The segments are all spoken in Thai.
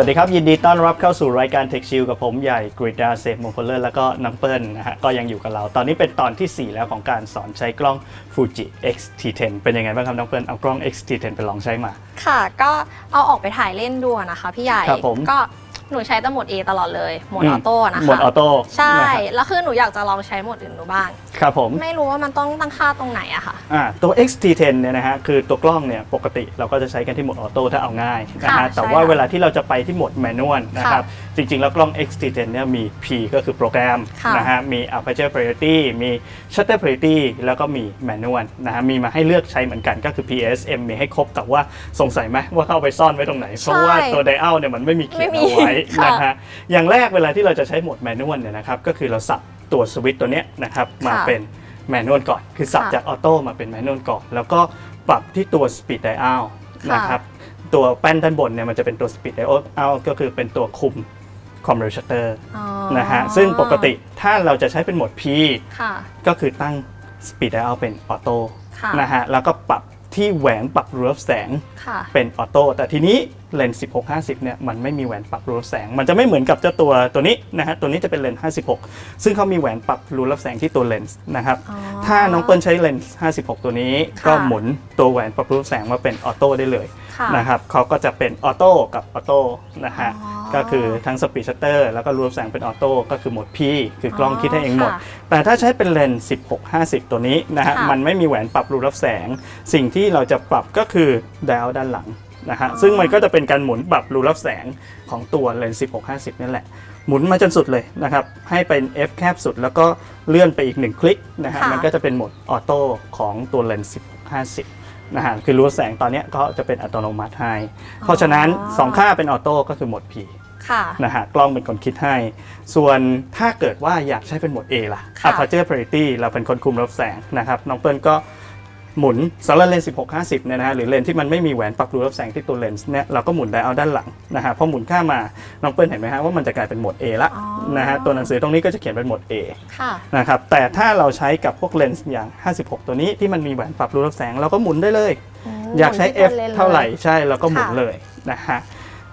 สวัสดีครับ ยินดีต้อนรับเข้าสู่รายการ Tech Shield กับผมใหญ่กริดาเซฟมงคลเลอร์แล้วก็น้องเปิ้ลนะฮะก็ยังอยู่กับเรา ตอนนี้เป็นตอนทีสี่ 4 แล้วของการสอนใช้กล้อง Fuji X-T10 เป็นยังไงบ้างครับน้องเปิ้ลเอากล้อง X-T10 ไปลองใช้มา ค่ะ ก็เอาออกไปถ่ายเล่นดูอะนะคะพี่ใหญ่ ครับผม ก็ หนูใช้แต่โหมด A ตลอดเลยโหมดอือมอโต้นะคะโหมดออโต้ใช่นะครับแล้วคือหนูอยากจะลองใช้โหมดอื่นดูบ้าง ครับผม ไม่รู้ว่ามันต้องตั้งค่าตรงไหนอะค่ะอ่าตัว X-T10 เนี่ยนะฮะคือตัวกล้องเนี่ยปกติเราก็จะใช้กันที่โหมดออโต้ถ้าเอาง่ายนะค่ะฮะแต่ใช่ว่าค่ะเวลาที่เราจะไปที่โหมดแมนนวลนะครับค่ จริง ๆ แล้วกล้อง X-T10 เนี่ยมี P ก็คือโปรแกรมค่ะนะฮะมี aperture priority มี shutter priority แล้วก็มีแมนนวลนะฮะมีมาให้เลือกใช้เหมือนกันก็คือ PSM มีให้ครบแต่ว่าสงสัยไหมว่าเข้าไปซ่อนไว้ตรงไหน เพราะว่าตัวไดอัลเนี่ยมันไม่มีเขียนไม่มีเอาไว้ค่ะ นะฮะอย่างแรกเวลาที่เราจะใช้โหมดแมนนวลเนี่ยนะครับก็คือเราสับตัวสวิตช์ตัวเนี้ยนะครับมาค่ะเป็นแมนนวลก่อน คือสับค่ะ จากออโต้มาเป็นแมนนวลก่อน แล้วก็ปรับที่ตัว speed dial ค่ะนะครับ ตัวแป้นด้านบนเนี่ยมันจะเป็นตัว speed dial ก็คือเป็นตัวคุม ความเร็วชัตเตอร์อ๋อนะฮะซึ่งปกติถ้าเราจะใช้เป็นโหมด P ค่ะก็คือตั้ง speed dial เป็นออโต้ค่ะนะฮะแล้วก็ปรับที่แหวนปรับรูรับแสงค่ะเป็นออโต้แต่ทีนี้เลนส์16-50 เนี่ยมันไม่มีแหวนปรับรูรับแสง มันจะไม่เหมือนกับเจ้าตัวตัวนี้นะฮะตัวนี้จะเป็นเลนส์56 ซึ่งเขามีแหวนปรับรูรับแสงที่ตัวเลนส์นะครับอ๋อถ้าน้องเปิ้ลใช้เลนส์56 ตัวนี้ค่ะก็หมุนตัวแหวนปรับรูรับแสงมาเป็นออโต้ได้เลยค่ะนะครับเขาก็จะเป็นออโต้กับออโต้นะฮะอ๋อ ก็คือทั้งสปีดชัตเตอร์แล้วก็รูรับแสงเป็นออโต้ก็คือโหมด P คือกล้องคิดให้เองหมดค่ะแต่ถ้าใช้เป็นเลนส์ 16-50 ตัวนี้นะฮะค่ะมันไม่มีแหวนปรับรูรับแสง สิ่งที่เราจะปรับก็คือดาวด้านหลังนะฮะซึ่งมันก็จะเป็นการหมุนปรับรูรับแสงของตัวเลนส์ 16-50 นั่นแหละ หมุนมาจนสุดเลยนะครับ ให้เป็น F แคบสุด แล้วก็เลื่อนไปอีกหนึ่งคลิกนะฮะค่ะมันก็จะเป็นโหมดออโต้ของตัวเลนส์ 16-50นะฮะคือรูรับแสงตอนเนี้ยก็จะเป็นอัตโนมัติให้เพราะฉะนั้น 2 ค่าเป็นออโต้ก็คือโหมด P ค่ะ นะฮะกล้องเป็นคนคิดให้ ส่วนถ้าเกิดว่าอยากใช้เป็นโหมด A ล่ะ ค่ะ aperture priority เราเป็นคนคุมรับแสงนะครับน้องเปิ้ลก็หมุนสำหรับเลนส์16-50เนี่ยนะฮะหรือเลนส์ที่มันไม่มีแหวนปรับรูรับแสงที่ตัวเลนส์เนี่ยเราก็หมุนได้เอาด้านหลังนะฮะพอหมุนข้ามมาน้องเปิ้ลเห็นไหมฮะว่ามันจะกลายเป็นโหมด A ละอ๋อ นะฮะตัวหนังสือตรงนี้ก็จะเขียนเป็นโหมด A ค่ะ นะครับแต่ถ้าเราใช้กับพวกเลนส์อย่าง 56 ตัวนี้ที่มันมีแหวนปรับรูรับแสงเราก็หมุนได้เลย อยากใช้หมุนที่ F ตัวลนส์เท่าไหร่ลยใช่เราก็หมุนค่ะ เลยนะฮะ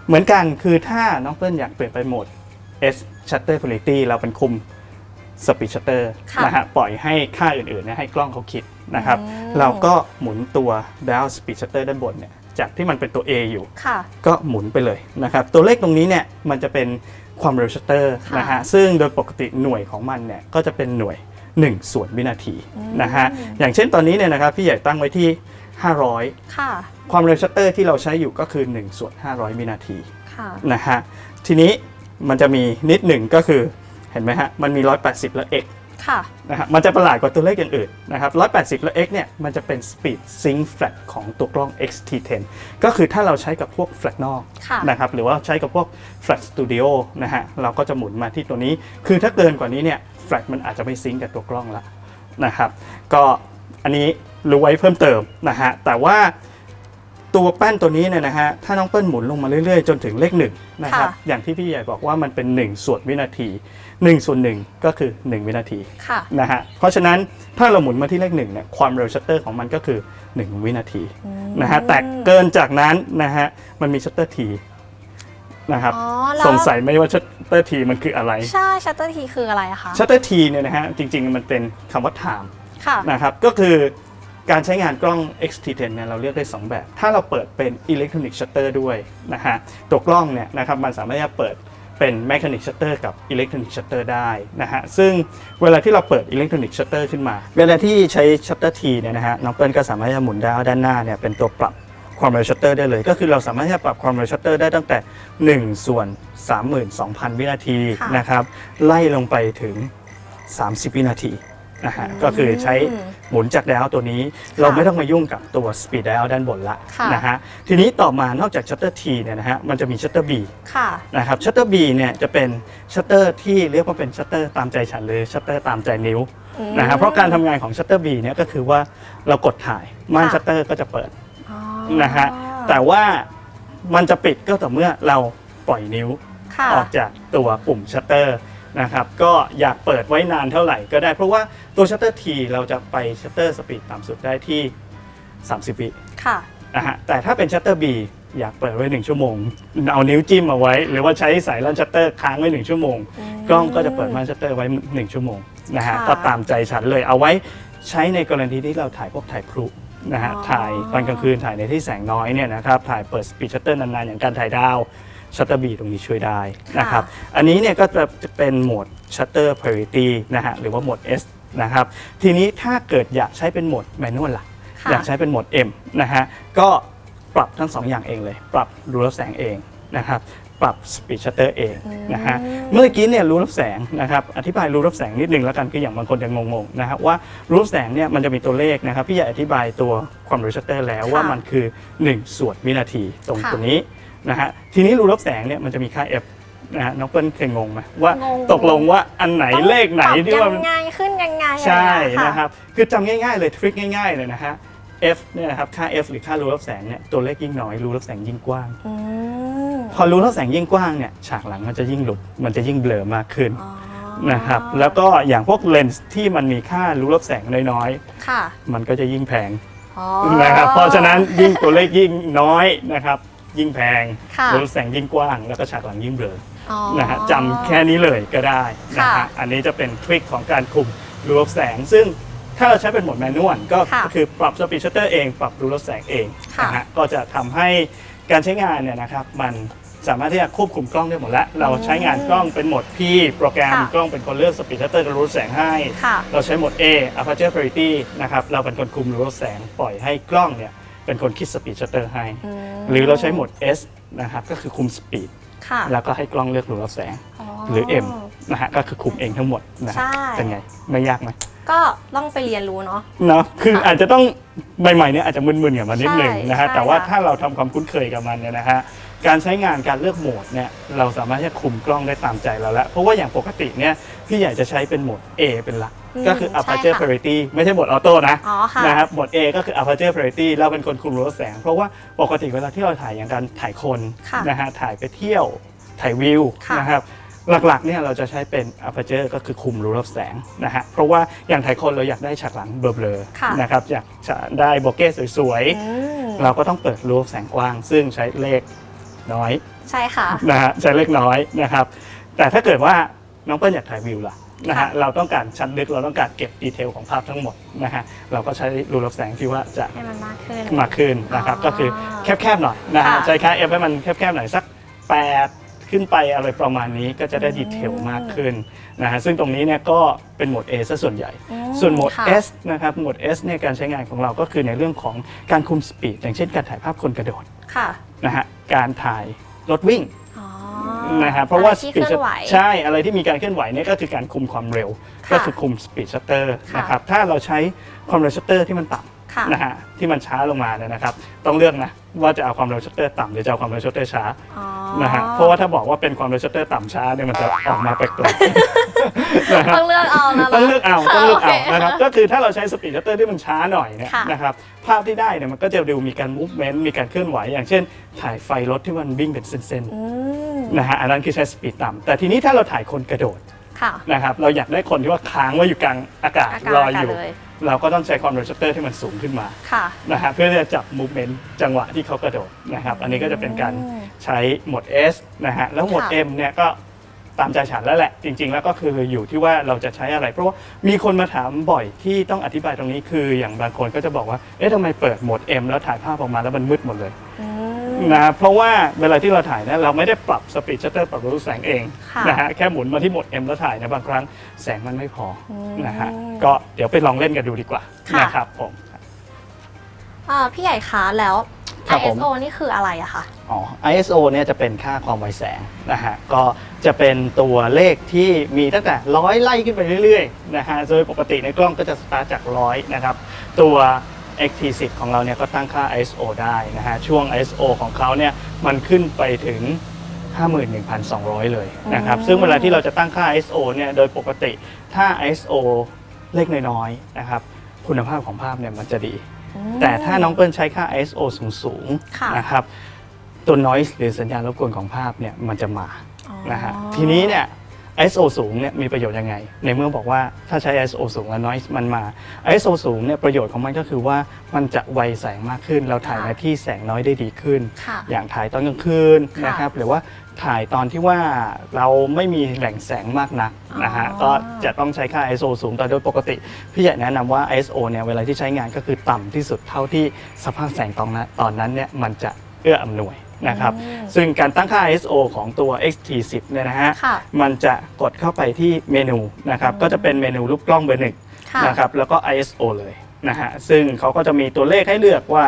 เหมือนกันคือถ้าน้องเปิ้ลอยากเปลี่ยนไปโหมด S shutter quality เราเป็นคุม speed shutter ค่ะนะฮะปล่อยให้ค่าอื่นๆเนี่ยให้กล้องเขาคิดนะครับ อืม เราก็หมุนตัว dial speed shutter ด้านบนเนี่ยจากที่มันเป็นตัว A อยู่ ค่ะ ก็หมุนไปเลยนะครับ ตัวเลขตรงนี้เนี่ยมันจะเป็นความเร็วชัตเตอร์ค่ะนะฮะซึ่งโดยปกติหน่วยของมันเนี่ยก็จะเป็นหน่วย 1 ส่วนวินาทีอืม นะฮะอย่างเช่นตอนนี้เนี่ยนะครับพี่ใหญ่ตั้งไว้ที่ 500 ค่ะ ความเร็วชัตเตอร์ที่เราใช้อยู่ก็คือ1ส่วน500วินาทีค่ะนะฮะทีนี้มันจะมีนิดหนึ่งก็คือเห็นไหมฮะมันมี 180 และ x ค่ะนะฮะมันจะประหลาดกว่าตัวเลขอย่างอื่นนะครับ 180 และ x เนี่ยมันจะเป็น speed sync flat ของตัวกล้อง X-T10 ก็คือถ้าเราใช้กับพวก flat นอกค่ะนะครับหรือว่าใช้กับพวก flat studio นะฮะเราก็จะหมุนมาที่ตัวนี้ คือถ้าเกินกว่านี้เนี่ย flat มันอาจจะไม่ซิงก์กับตัวกล้องละนะครับก็อันนี้รู้ไว้เพิ่มเติมนะฮะแต่ว่า ตัวแป้นตัวนี้เนี่ยนะฮะถ้าน้องเปิ้ลหมุนลงมาเรื่อยๆ จนถึงเลขหนึ่งนะครับค่ะอย่างที่พี่ใหญ่บอกว่ามันเป็น 1 ส่วนวินาที1ส่วน1ก็คือ 1 วินาทีค่ะ นะฮะเพราะฉะนั้นถ้าเราหมุนมาที่เลขหนึ่งเนี่ยความเร็วชัตเตอร์ของมันก็คือ 1 วินาทีนะฮะแต่เกินจากนั้นนะฮะมันมีชัตเตอร์ทีนะครับอ๋อแล้วสงสัยไหมว่าชัตเตอร์ทีมันคืออะไรใช่ชัตเตอร์ทีคืออะไรอะคะชัตเตอร์ทีเนี่ยนะฮะจริงๆมันเป็นคำว่า time ค่ะ นะครับก็คือ การใช้งานกล้อง X-T10 เนี่ยเราเลือกได้ 2 แบบ ถ้าเราเปิดเป็น Electronic Shutter ด้วยนะฮะ ตัวกล้องเนี่ยนะครับมันสามารถจะเปิดเป็น Mechanic Shutter กับ Electronic Shutter ได้นะฮะ ซึ่งเวลาที่เราเปิด Electronic Shutter ขึ้นมา เวลาที่ใช้ Shutter T เนี่ยนะฮะ น้องเปิ้ลก็สามารถจะหมุนดาวด้านหน้าเนี่ยเป็นตัวปรับความเร็วชัตเตอร์ได้เลย ก็คือเราสามารถที่จะปรับความเร็วชัตเตอร์ได้ตั้งแต่ 1 ส่วน 32,000 วินาทีนะครับ ไล่ลงไปถึง30 วินาที นะฮะก็คือใช้หมุนจาก dial ตัวนี้ เราไม่ต้องมายุ่งกับตัว speed dial ด้านบนละค่ะ นะฮะทีนี้ต่อมานอกจาก shutter T เนี่ยนะฮะมันจะมี shutter B ค่ะ นะครับ shutter B เนี่ยจะเป็น shutter ที่เรียกว่าเป็น shutter ตามใจฉันหรือ shutter ตามใจนิ้วอืมนะฮะเพราะการทำงานของ shutter B เนี่ยก็คือว่าเรากดถ่ายม่านค่ะ shutter ก็จะเปิด อ๋อนะฮะแต่ว่ามันจะปิดก็ต่อเมื่อเราปล่อยนิ้วค่ะ ออกจากตัวปุ่มชัตเตอร์ นะครับก็อยากเปิดไว้นานเท่าไหร่ก็ได้ เพราะว่าตัวชัตเตอร์ทีเราจะไปชัตเตอร์สปีดต่ำสุดได้ที่ 30 วิค่ะนะฮะแต่ถ้าเป็นชัตเตอร์บีอยากเปิดไว้ 1 ชั่วโมง เอานิ้วจิ้มเอาไว้ หรือว่าใช้สายลันชัตเตอร์ค้างไว้ 1 ชั่วโมง กล้องก็จะเปิดม่านชัตเตอร์ไว้ 1 ชั่วโมงนะฮะค่ะก็ตามใจฉันเลยเอาไว้ใช้ในกรณีที่เราถ่ายพวกถ่ายพลุนะฮะอ๋อถ่ายตอนกลางคืนถ่ายในที่แสงน้อยเนี่ยนะครับถ่ายเปิดสปีดชัตเตอร์นานๆอย่างการถ่ายดาว ชัตเตอร์บีตรงนี้ช่วยได้นะครับ อันนี้เนี่ยก็จะเป็นโหมด Shutter Priority นะฮะหรือว่าโหมด S นะครับ ทีนี้ถ้าเกิดอยากใช้เป็นโหมด Manual ล่ะค่ะ อยากใช้เป็นโหมด M นะฮะ ก็ปรับทั้งสองอย่างเองเลย ปรับรูรับแสงเองนะครับ ปรับ Speed Shutter เองนะฮะ เมื่อกี้เนี่ยรูรับแสงนะครับ อธิบายรูรับแสงนิดนึงแล้วกันคืออย่างบางคนจะงงๆนะครับว่ารูรับแสงเนี่ยมันจะมีตัวเลขนะครับ พี่อยากอธิบายตัวความเร็วชัตเตอร์แล้วว่ามันคือ 1 ส่วนวินาทีตรงค่ะตัวนี้ นะฮะทีนี้รูรับแสงเนี่ยมันจะมีค่า f นะฮะน้องเปิ้ลเคยงงไหมว่างง ตกลงว่าอันไหนเลขไหนที่ว่าต้องปรับยังไงขึ้นยังไงใช่อไอย่างเงี้ยนะครับ คือจำง่ายๆเลยทริคง่ายๆเลยนะฮะ f เนี่ยนะครับค่า f หรือค่ารูรับแสงเนี่ยตัวเลขยิ่งน้อยรูรับแสงยิ่งกว้าง อืมพอรูรับแสงยิ่งกว้างเนี่ยฉากหลังมันจะยิ่งหลุดมันจะยิ่งเบลอมากขึ้นอ๋อนะครับแล้วก็อย่างพวกเลนส์ที่มันมีค่ารู้รับแสงน้อยค่ะๆ มันก็จะยิ่งแพงอ๋อ นะครับเพราะฉะนั้นยิ่งตัวเลขยิ่งน้อยนะครับ ยิ่งแพงค่ะรู้รับแสงยิ่งกว้าง แล้วก็ฉากหลังยิ่งเบลออ๋อนะฮะจำแค่นี้เลยก็ได้นะค่ะฮะอันนี้จะเป็นทริคของการคุมรู้รับแสง ซึ่งถ้าเราใช้เป็นโหมดแมนนวลก็ค่ะคือปรับสปีดชัตเตอร์เอง ปรับรู้รับแสงเองค่ะนะฮะก็จะทำให้การใช้งานเนี่ยนะครับมันสามารถที่จะควบคุมกล้องได้หมดแล้ว เราใช้งานกล้องเป็นโหมด P โปรแกรมค่ะกล้องเป็นคนเลือกสปีดชัตเตอร์กับรู้แสงให้ค่ะเราใช้โหมด A aperture priority นะครับเราเป็นคนคุมรู้แสงปล่อยให้กล้องเนี่ย เป็นคนคิดสปีดชัตเตอร์ให้ อืมหรือเราใช้โหมด S นะครับก็คือคุมสปีดค่ะ แล้วก็ให้กล้องเลือกรู้รับแสง หรือ M นะฮะก็คือคุมเองทั้งหมดนะฮะใช่ เป็นไงไม่ยากไหมก็ต้องไปเรียนรู้เนาะ เนาะคืออาจจะต้องใหม่ๆเนี่ยอาจจะมึนๆกับมันนิดหนึ่งใช่นะฮะใช่แต่ว่าค่ะ ถ้าเราทำความคุ้นเคยกับมันเนี่ยนะฮะการใช้งานการเลือกโหมดเนี่ยเราสามารถที่จะคุมกล้องได้ตามใจเราแล้ว เพราะว่าอย่างปกติเนี่ยพี่อยากจะใช้เป็นโหมด A เป็นหลัก ก็คือ aperture priority ไม่ใช่โหมดออโต้นะอ๋อค่ะ นะครับโหมด A ก็คือ aperture priority เราเป็นคนคุมรูรับแสง เพราะว่าปกติเวลาที่เราถ่ายอย่างการถ่ายคนค่ะนะฮะถ่ายไปเที่ยวถ่ายวิวค่ะ นะครับหลักๆเนี่ยเราจะใช้เป็น aperture ก็คือคุมรูรับแสงนะฮะเพราะว่าอย่างถ่ายคนเราอยากได้ฉากหลังเบลอค่ะ ๆนะครับอยากจะได้โบเก้สวยอืมๆ เราก็ต้องเปิดรูรับแสงกว้าง ซึ่งใช้เลขน้อย ใช่ค่ะ นะฮะใช้เลขน้อยนะครับ แต่ถ้าเกิดว่าน้องเปิ้ลอยากถ่ายวิวล่ะ นะฮะค่ะเราต้องการชัดลึกเราต้องการเก็บดีเทลของภาพทั้งหมดนะฮะเราก็ใช้รูรับแสงที่ว่าจะให้มันมากขึ้นมากขึ้นนะครับอ๋อก็คือแคบๆหน่อยนะฮะค่ะใช้ค่า F ให้มันแคบๆหน่อยสัก 8ขึ้นไปอะไรประมาณนี้ก็จะได้ดีเทลมากขึ้นนะฮะซึ่งตรงนี้เนี่ยก็เป็นโหมด A ซะส่วนใหญ่อืมส่วนโหมดค่ะ S นะครับโหมด S เนี่ยการใช้งานของเราก็คือในเรื่องของการคุมสปีดอย่างเช่นการถ่ายภาพคนกระโดดค่ะนะฮะการถ่ายรถวิ่งอ๋อ นะฮะเพราะว่าอไที่เคลื่อนไหวใช่อะไรที่มีการเคลื่อนไหวเนี่ยก็คือการคุมความเร็วค่ะก็คือคุมสปีดชัตเตอร์ค่ะนะครับถ้าเราใช้ความเร็วชัตเตอร์ที่มันต่ค่ะำ นะฮะที่มันช้าลงมาเนี่ยนะครับ ต้องเลือกนะว่าจะเอาความเร็วชัตเตอร์ต่ำหรือจะเอาความเร็วชัตเตอร์ช้าอ๋อนะฮะเพราะว่าถ้าบอกว่าเป็นความเร็วชัตเตอร์ต่ำช้าเนี่ยมันจะออกมาแปลกๆนะฮะ ต้องเลือกเอานะต้องเลือกเอาต้องเลือกเอาโคนะครับก็คือถ้าเราใช้สปีดชัตเตอร์ที่มันช้าหน่อยเนี่ยค่ะ นะครับภาพที่ได้เนี่ยมันก็จะดูมีการมูฟเมนต์มีการเคลื่อนไหว อย่างเช่น ถ่ายไฟรถที่มันวิ่งเป็นเส้นๆอืมนะฮะอันนั้นคือใช้สปีดต่ำแต่ทีนี้ถ้าเราถ่ายคนกระโดดค่ะ นะครับเราอยากได้คนที่ว่าค้างไว้อยู่กลางอากาศอาการรออาอกาศยู่ เลย เราก็ต้องใช้ความเร็วชัตเตอร์ที่มันสูงขึ้นมาค่ะนะฮะเพื่อที่จะจับมูฟเมนต์จังหวะที่เขากระโดดนะครับอันนี้ก็จะเป็นการอืมใช้โหมด S นะฮะแล้วโหมดค่ะ M เนี่ยก็ตามใจฉันแล้วแหละ จริง ๆ แล้วก็คืออยู่ที่ว่าเราจะใช้อะไร เพราะว่ามีคนมาถามบ่อยที่ต้องอธิบายตรงนี้คืออย่างบางคนก็จะบอกว่าเอ๊ะทำไมเปิดโหมด M แล้วถ่ายภาพออกมาแล้วมันมืดหมดเลย อืมนะเพราะว่าเวลาที่เราถ่ายเนี่ยเราไม่ได้ปรับสปีดชัตเตอร์ปรับรูแสงเองค่ะนะฮะแค่หมุนมาที่โหมด M แล้วถ่ายนะบางครั้งแสงมันไม่พออมนะฮะก็เดี๋ยวไปลองเล่นกันดูดีกว่าค่ะ นะครับผม อ่าพี่ใหญ่คะแล้ว ครับผม ISO นี่คืออะไรอะคะ อ๋อ ISO เนี่ยจะเป็นค่าความไวแสงนะฮะ ก็จะเป็นตัวเลขที่มีตั้งแต่ร้อยไล่ขึ้นไปเรื่อยๆนะฮะ โดยปกติในกล้องก็จะสตาร์ทจากร้อยนะครับ ตัว XT10 ของเราเนี่ยก็ตั้งค่า ISO ได้นะฮะ ช่วง ISO ของเขาเนี่ยมันขึ้นไปถึง 51,200 เลยนะครับอืมซึ่งเวลาที่เราจะตั้งค่า ISO เนี่ยโดยปกติถ้า ISO เลขน้อยๆนะครับคุณภาพของภาพเนี่ยมันจะดีอืมแต่ถ้าน้องเปิ้ลใช้ค่า ISO สูงค่ะๆนะครับตัว noise หรือสัญญาณรบกวนของภาพเนี่ยมันจะมาอ๋อนะฮะทีนี้เนี่ย ISO สูงเนี่ยมีประโยชน์ยังไง ในเมื่อบอกว่าถ้าใช้ ISO สูงแล้ว noise มันมา ISO สูงเนี่ยประโยชน์ของมันก็คือว่ามันจะไวแสงมากขึ้น เราถ่ายในที่แสงน้อยได้ดีขึ้น ค่ะอย่างถ่ายตอนกลางคืนค่ะนะครับหรือว่าถ่ายตอนที่ว่าเราไม่มีแหล่งแสงมากนักนะฮะอ๋อ ก็จะต้องใช้ค่า ISO สูงแต่โดยปกติ พี่ใหญ่แนะนำว่า ISO เนี่ยเวลาที่ใช้งานก็คือต่ำที่สุดเท่าที่สภาพแสงตอนนั้นตอนนั้นเนี่ยมันจะเอื้ออำนวย นะครับอืมซึ่งการตั้งค่า ISO ของตัว XT10 เนี่ยนะฮะ ค่ะมันจะกดเข้าไปที่เมนูนะครับ ก็จะเป็นเมนูรูปกล้องเบอร์หนึ่งค่ะ นะครับ แล้วก็ ISO เลยนะฮะ ซึ่งเขาก็จะมีตัวเลขให้เลือกว่า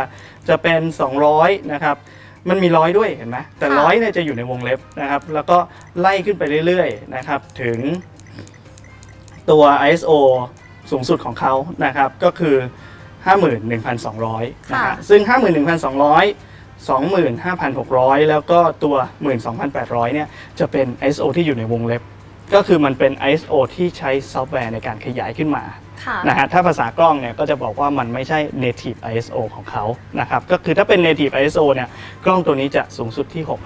จะเป็น 200 นะครับ มันมีร้อยด้วยเห็นไหมแต่ค่ะ ร้อยเนี่ยจะอยู่ในวงเล็บนะครับ แล้วก็ไล่ขึ้นไปเรื่อยๆนะครับ ถึงตัว ISO สูงสุดของเขานะครับ ก็คือ 51,200นะค่ะ ฮะ ซึ่ง 51,200 25,600 แล้วก็ตัว 12,800 เนี่ย จะเป็น ISO ที่อยู่ในวงเล็บ ก็คือมันเป็น ISO ที่ใช้ซอฟต์แวร์ในการขยายขึ้นมา ค่ะนะฮะถ้าภาษากล้องเนี่ยก็จะบอกว่ามันไม่ใช่ native ISO ของเขานะครับก็คือถ้าเป็น native ISO เนี่ยกล้องตัวนี้จะสูงสุดที่อ๋อ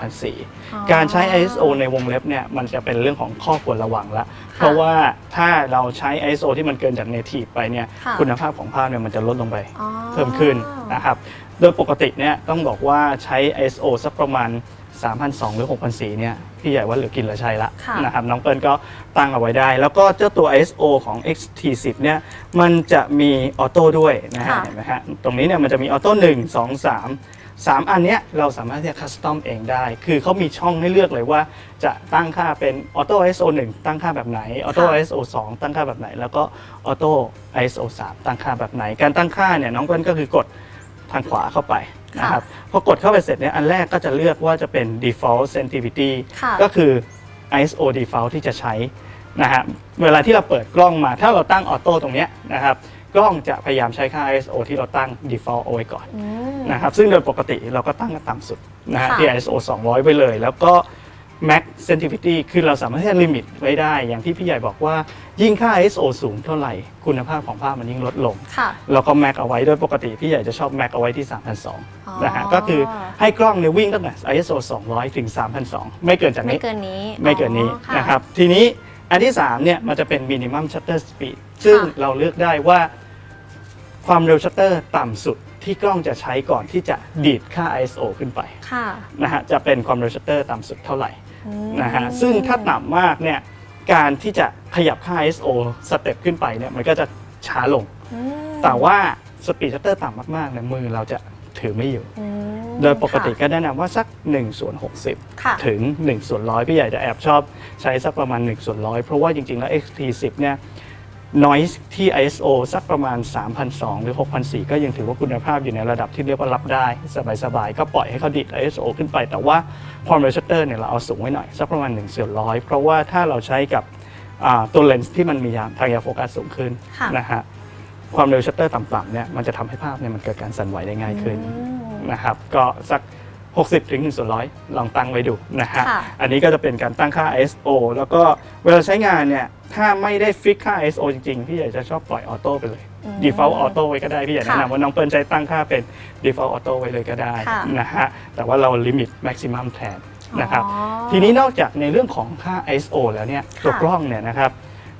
6,400การใช้ ISO ในวงเล็บเนี่ยมันจะเป็นเรื่องของข้อควรระวังละ เพราะว่าถ้าเราใช้ ISO ที่มันเกินจาก native ไปเนี่ยค่ะคุณภาพของภาพเนี่ยมันจะลดลงไปอ๋อ เพิ่มขึ้นนะครับโดยปกติเนี่ยต้องบอกว่าใช้ ISO สักประมาณ 3,200 หรือ 6,400 เนี่ย พี่ใหญ่ว่าเหลือกินเหลือใช้ละค่ะ นะครับ น้องเปิ้ลก็ตั้งเอาไว้ได้ แล้วก็เจ้าตัว ISO ของ XT10 เนี่ย มันจะมีออโต้ด้วยนะฮะค่ะ เห็นไหมฮะ ตรงนี้เนี่ยมันจะมีออโต้1 2 3 3 อันเนี้ยเราสามารถที่จะคัสตอมเองได้ คือเขามีช่องให้เลือกเลยว่าจะตั้งค่าเป็นออโต้ ISO 1 ตั้งค่าแบบไหน ออโต้ค่ะ ISO 2 ตั้งค่าแบบไหน แล้วก็ออโต้ ISO 3 ตั้งค่าแบบไหน การตั้งค่าเนี่ยน้องเปิ้ลก็คือกดทางขวาเข้าไป นะครับพอกดเข้าไปเสร็จเนี่ยอันแรกก็จะเลือกว่าจะเป็น default sensitivity ค่ะก็คือ ISO default ที่จะใช้นะฮะเวลาที่เราเปิดกล้องมาถ้าเราตั้งออโต้ตรงเนี้ยนะครับกล้องจะพยายามใช้ค่า ISO ที่เราตั้ง default เอาไว้ก่อนอืม นะครับซึ่งโดยปกติเราก็ตั้งกันต่ำสุดนะฮะค่ะ ที่ ISO 200 ไปเลย แล้วก็ max sensitivity คือเราสามารถที่จะลิมิตไว้ได้ อย่างที่พี่ใหญ่บอกว่า ยิ่งค่า ISO สูงเท่าไหร่ คุณภาพของภาพมันยิ่งลดลง ค่ะ แล้วก็แม็กเอาไว้โดยปกติพี่ใหญ่จะชอบแม็กเอาไว้ที่อ๋อ3,200นะฮะ ก็คือให้กล้องเนี่ยวิ่งตั้งแต่ ISO 200 ถึง3,200ไม่เกินจากไม่นี้ เกินนี้ไม่เกินนี้อ๋อ นะครับ ทีนี้อันที่ 3 เนี่ย มันจะเป็น minimum shutter speed ซึ่งค่ะ เราเลือกได้ว่าความเร็วชัตเตอร์ต่ำสุดที่กล้องจะใช้ก่อนที่จะดีดค่า ISO ขึ้นไป ค่ะ นะฮะจะเป็นความเร็วชัตเตอร์ต่ำสุดเท่าไหร่อืม นะฮะซึ่งถ้าต่ำมากเนี่ยการที่จะขยับค่า ISO สเต็ปขึ้นไปเนี่ยมันก็จะช้าลงอืมแต่ว่าสปีดชัตเตอร์ต่ำมากๆเนี่ยมือเราจะถือไม่อยู่อืมโดยปกติก็แนะนำว่าสัก1ส่วน60ค่ะถึง1ส่วนร้อยพี่ใหญ่จะแอบชอบใช้สักประมาณ1ส่วนร้อยเพราะว่าจริงๆแล้ว XT10 เนี่ย noise ที่ ISO สักประมาณ3,200หรือ6,400ก็ยังถือว่าคุณภาพอยู่ในระดับที่เรียกว่ารับได้ สบายๆ ก็ปล่อยให้เขาดิด ISO ขึ้นไป แต่ว่าความเร็วชัตเตอร์เนี่ยเราเอาสูงไว้หน่อย สักประมาณ1ส่วนร้อยเพราะว่าถ้าเราใช้กับอ่าตัวเลนส์ที่มันมีทางยาโฟกัสสูงขึ้นค่ะนะฮะความเร็วชัตเตอร์ต่ำๆเนี่ยมันจะทำให้ภาพเนี่ยมันเกิดการสั่นไหวได้ง่ายขึ้นอืมนะครับก็สัก 60ถึง1ส่วนร้อยลองตั้งไว้ดูนะฮะค่ะอันนี้ก็จะเป็นการตั้งค่า ISO แล้วก็เวลาใช้งานเนี่ย ถ้าไม่ได้ฟิกค่า ISO จริงๆ พี่ใหญ่จะชอบปล่อยออโต้ไปเลยอืม default auto ไว้ก็ได้ พี่ใหญ่ค่ะแนะนำว่าน้องเปิ้ลใช้ตั้งค่าเป็น default auto ไว้เลยก็ได้ค่ะนะฮะแต่ว่าเรา limit maximum แทนนะครับอ๋อทีนี้นอกจากในเรื่องของค่า ISO แล้วเนี่ยตัวค่ะกล้องเนี่ยนะครับ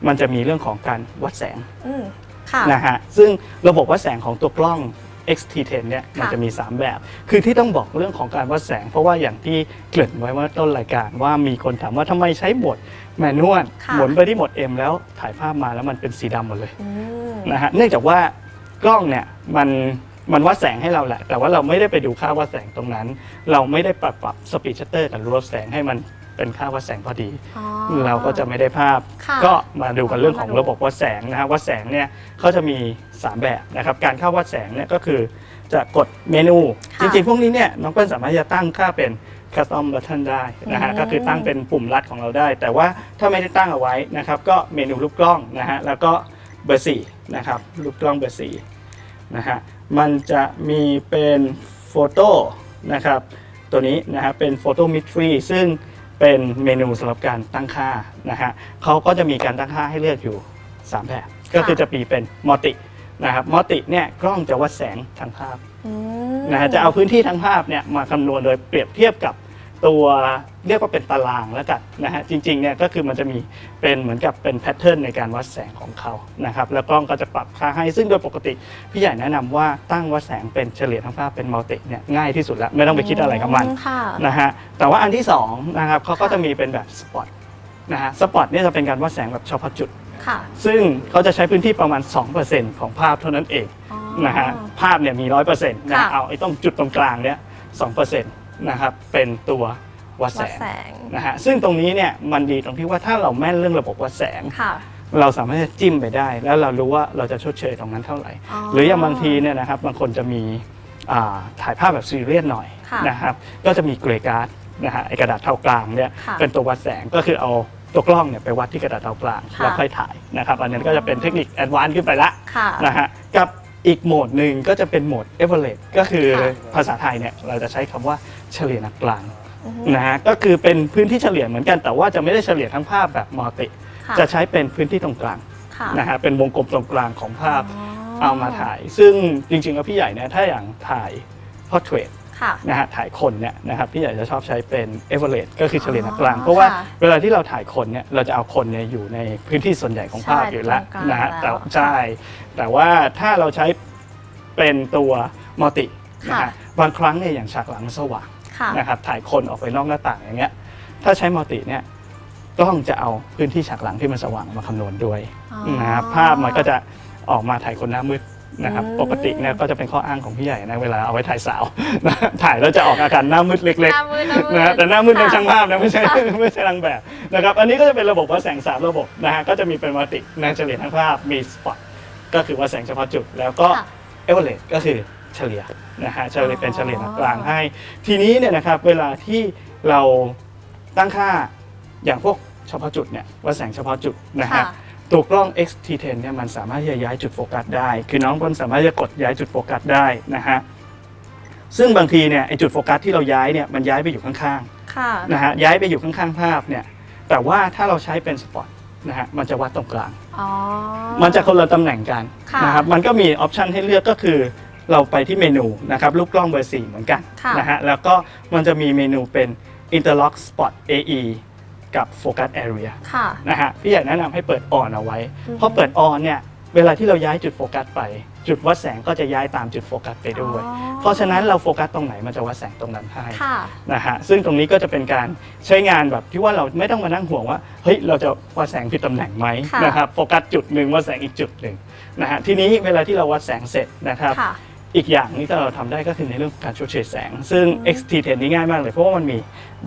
มันจะมีเรื่องของการวัดแสงอืมค่ะนะฮะซึ่งระบบวัดแสงของตัวกล้อง XT10 เนี่ยมันค่ะจะมี 3 แบบ คือที่ต้องบอกเรื่องของการวัดแสง เพราะว่าอย่างที่เกริ่นไว้เมื่อต้นรายการว่ามีคนถามว่าทำไมใช้โหมดแมนนวลค่ะหมุนไปที่โหมด M แล้วถ่ายภาพมาแล้วมันเป็นสีดำหมดเลยอืมนะฮะเนื่องจากว่ากล้องเนี่ยมันมันวัดแสงให้เราแหละ แต่ว่าเราไม่ได้ไปดูค่าวัดแสงตรงนั้น เราไม่ได้ปรับปรับสปีดชัตเตอร์กับรูรับแสงให้มัน เป็นค่าวัดแสงพอดี อ๋อ เราก็จะไม่ได้ภาพ ค่ะ ก็มาดูกันเรื่องของมาดูระบบวัดแสงนะฮะวัดแสงเนี่ยเขาจะมี 3 แบบนะครับ การเข้าวัดแสงเนี่ยก็คือจะกดเมนูค่ะจริงๆ พวกนี้เนี่ยน้องเปิ้ลสามารถจะตั้งค่าเป็น custom button ได้นะฮะอืม ก็คือตั้งเป็นปุ่มลัดของเราได้ แต่ว่าถ้าไม่ได้ตั้งเอาไว้นะครับ ก็เมนูรูปกล้องนะฮะแล้วก็เบอร์สี่นะครับรูปกล้องเบอร์สี่นะฮะมันจะมีเป็นโฟโต้นะครับ ตัวนี้นะฮะเป็นโฟโตมิทรีซึ่ง เป็นเมนูสำหรับการตั้งค่านะฮะเขาก็จะมีการตั้งค่าให้เลือกอยู่ 3 แบบ ก็คือจะมีเป็นมัลตินะครับมัลติเนี่ยกล้องจะวัดแสงทางภาพอืมนะฮะจะเอาพื้นที่ทางภาพเนี่ยมาคำนวณโดยเปรียบเทียบกับ ตัวเรียกว่าเป็นตารางแล้วกันนะฮะจริงๆเนี่ยก็คือมันจะมีเป็นเหมือนกับเป็นแพทเทิร์นในการวัดแสงของเขานะครับแล้วกล้องก็จะปรับค่าให้ซึ่งโดยปกติพี่ใหญ่แนะนำว่าตั้งวัดแสงเป็นเฉลี่ยทางภาพเป็นมัลติเนี่ยง่ายที่สุดแล้วไม่ต้องไปคิดอะไรกับมันค่ะนะฮะแต่ว่าอันที่2นะครับเขาก็จะมีเป็นแบบสปอตนะฮะสปอตเนี่ยจะเป็นการวัดแสงแบบเฉพาะจุด ค่ะ ซึ่งเขาจะใช้พื้นที่ประมาณ 2%ของภาพเท่านั้นเองอ๋อนะฮะภาพเนี่ยมี 100%นะค่ะ เอาไอ้ต้องจุดตรงกลางเนี่ย2%นะครับเป็นตัววัดแสวัดงแสงนะฮะซึ่งตรงนี้เนี่ยมันดีตรงที่ว่าถ้าเราแม่นเรื่องระบบวัดแสงค่ะเราสามารถจะจิ้มไปได้ แล้วเรารู้ว่าเราจะชดเชยตรงนั้นเท่าไหร่อ๋อหรืออย่างบางทีเนี่ยนะครับบางคนจะมีอ่าถ่ายภาพแบบซีเรียสหน่อยค่ะนะครับก็จะมีเกรย์การ์ดนะฮะไอกระดาษเท่ากลางเนี่ยค่ะเป็นตัววัดแสงก็คือเอาตัวกล้องเนี่ยไปวัดที่กระดาษเท่ากลางค่ะแล้วค่อยถ่ายนะครับอันนั้นก็จะเป็นเทคนิคแอดวานซ์ขึ้นไปละค่ะนะฮะกับอีกโหมดหนึ่งก็จะเป็นโหมด a v e r a g e ก็คือค่ะภาษาไทยเนี่ยเราจะใช้คำว่า เฉลี่ยนักกลางอือฮึนะฮะก็คือเป็นพื้นที่เฉลี่ยเหมือนกันแต่ว่าจะไม่ได้เฉลี่ยทั้งภาพแบบมัลติ ค่ะจะใช้เป็นพื้นที่ตรงกลางค่ะนะฮะเป็นวงกลมตรงกลางของภาพอ๋อเอามาถ่าย ซึ่งจริงๆแล้วพี่ใหญ่เนี่ยถ้าอย่างถ่าย portrait ค่ะ นะฮะถ่ายคนเนี่ยนะครับพี่ใหญ่จะชอบใช้เป็น a v e r a g e ก็คือเฉลี่ยนักกลาง อ๋อเพราะว่าค่ะเวลาที่เราถ่ายคนเนี่ยเราจะเอาคนเนี่ยอยู่ในพื้นที่ส่วนใหญ่ของภาพใช่อยู่แล้วตรงกลางนะฮะแต่แล้วใช่แต่ว่าถ้าเราใช้เป็นตัวมัลตินะค่ะ ฮะบางครั้งเนี่ยอย่างฉากหลังสว่าง ค่ะ นะครับถ่ายคนออกไปนอกหน้าต่างอย่างเงี้ยถ้าใช้มัลติเนี่ยกล้องจะเอาพื้นที่ฉากหลังที่มันสว่างมาคำนวณด้วยอ๋อ นะครับภาพมันก็จะออกมาถ่ายคนหน้ามืดนะครับ อืม ปกติเนี่ยก็จะเป็นข้ออ้างของพี่ใหญ่นะเวลาเอาไว้ถ่ายสาวนะถ่ายแล้วจะออกอาการหน้ามืดเล็ก หน้ามืดหน้ามืดๆนะแต่หน้ามืดในค่ะช่างภาพนะไม่ใช่ไม่ใช่นางแบบนะครับอันนี้ก็จะเป็นระบบวัดแสงสามระบบนะฮะก็จะมีเป็นมัลตินะเฉลี่ยทั้งภาพมีสปอตก็คือวัดแสงเฉพาะจุด แล้วก็ค่ะ เอเวอเรสก็คือ เฉลี่ยนะฮะเฉลี่ยเป็นอ๋อเฉลี่ยนักกลางให้ ทีนี้เนี่ยนะครับเวลาที่เราตั้งค่าอย่างพวกเฉพาะจุดเนี่ยวัดแสงเฉพาะจุดนะฮะค่ะตัวกล้อง X-T10 เนี่ยมันสามารถที่จะย้ายจุดโฟกัสได้ คือน้องเปิ้ลสามารถที่จะกดย้ายจุดโฟกัสได้นะฮะซึ่งบางทีเนี่ยไอจุดโฟกัสที่เราย้ายเนี่ยมันย้ายไปอยู่ข้างค่ะๆนะฮะย้ายไปอยู่ข้างๆภาพเนี่ยแต่ว่าถ้าเราใช้เป็นสปอตนะฮะมันจะวัดตรงกลางอ๋อมันจะคนละตำแหน่งกันค่ะนะครับมันก็มีออปชันให้เลือกก็คือ เราไปที่เมนูนะครับรูปกล้องเบอร์4เหมือนกันค่ะ นะฮะแล้วก็มันจะมี ሜ นูเป็น Interlock Spot AE กับ Focus Area ค่ะ นะฮะพี่อยากแนะนำให้เปิด on เอาไว้อือฮึเพราะเปิด on เนี่ยเวลาที่เราย้ายจุดโฟกัสไป จุดวัดแสงก็จะย้ายตามจุดโฟกัสไปด้วย อ๋อเพราะฉะนั้นเราโฟกัสตรงไหนมันจะวัดแสงตรงนั้นให้ค่ะ นะฮะซึ่งตรงนี้ก็จะเป็นการใช้งานแบบที่ว่าเราไม่ต้องมานั่งห่วงว่าเฮ้ยเราจะวัดแสงผิดตำแหน่งไหมค่ะ นะครับโฟกัสจุดหนึ่งวัดแสงอีกจุดหนึ่งนะฮะทีนี้เวลาที่เราวัดแสงเสร็จนะครับ ค่ะ อีกอย่างนี้ที่เราทำได้ก็คือในเรื่องของการชดเชยแสง ซึ่ง XT10 นี่ง่ายมากเลยเพราะว่ามันมี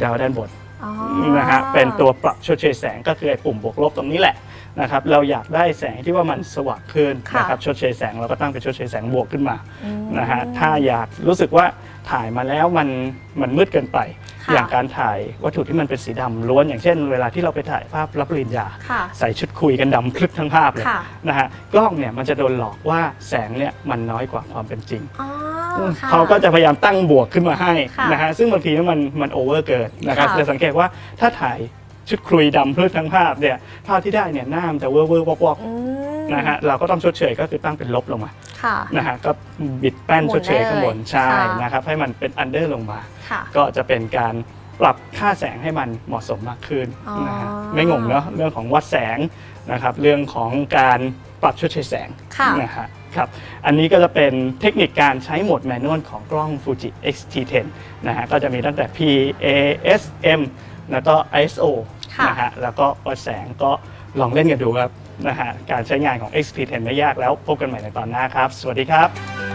ดาวด้านบนอ๋อนะฮะเป็นตัวปรับชดเชยแสงก็คือไอ้ปุ่มบวกลบตรงนี้แหละนะครับเราอยากได้แสงที่ว่ามันสว่างขึ้นค่ะนะครับชดเชยแสงเราก็ตั้งเป็นชดเชยแสงบวกขึ้นมาอืม นะฮะถ้าอยากรู้สึกว่าถ่ายมาแล้วมันมันมืดเกินไป ค่ะอย่างการถ่ายวัตถุที่มันเป็นสีดำล้วนอย่างเช่น เวลาที่เราไปถ่ายภาพรับปริญญา ค่ะ ใส่ชุดคุยกันดำคลึกทั้งภาพเลยค่ะ นะฮะกล้องเนี่ยมันจะโดนหลอกว่าแสงเนี่ยมันน้อยกว่าความเป็นจริง อ๋อค่ะ เขาก็จะพยายามตั้งบวกขึ้นมาให้ค่ะนะฮะซึ่งบางทีเนี่ยมันมันโอเวอร์เกินนะครับค่ะจะสังเกตว่าถ้าถ่ายชุดคุยดำพลึกทั้งภาพเนี่ยภาพที่ได้เนี่ยหน้ามันจะเวอร์เวอร์วอกวอกอืม นะฮะเราก็ต้องชดเชยก็คือตั้งเป็นลบลงมาค่ะ นะฮะก็บิดแป้นหมุชนดเชยข้างบนได้เลยใช่ค่ะ นะครับให้มันเป็นอันเดอร์ลงมา ค่ะ ก็จะเป็นการปรับค่าแสงให้มันเหมาะสมมากขึ้นอ๋อนะฮะไม่งงเนาะเรื่องของวัดแสงนะครับเรื่องของการปรับชดเชยแสงค่ะ นะฮะครับอันนี้ก็จะเป็นเทคนิคการใช้โหมดแมนนวลของกล้อง Fuji X-T10 นะฮะก็จะมีตั้งแต่ P A S M แล้วก็ ISO ค่ะ นะฮะแล้วก็วัดแสงก็ลองเล่นกันดูครับ นะฮะการใช้งานของ XP10 ไม่ยากแล้วพบกันใหม่ในตอนหน้าครับ สวัสดีครับ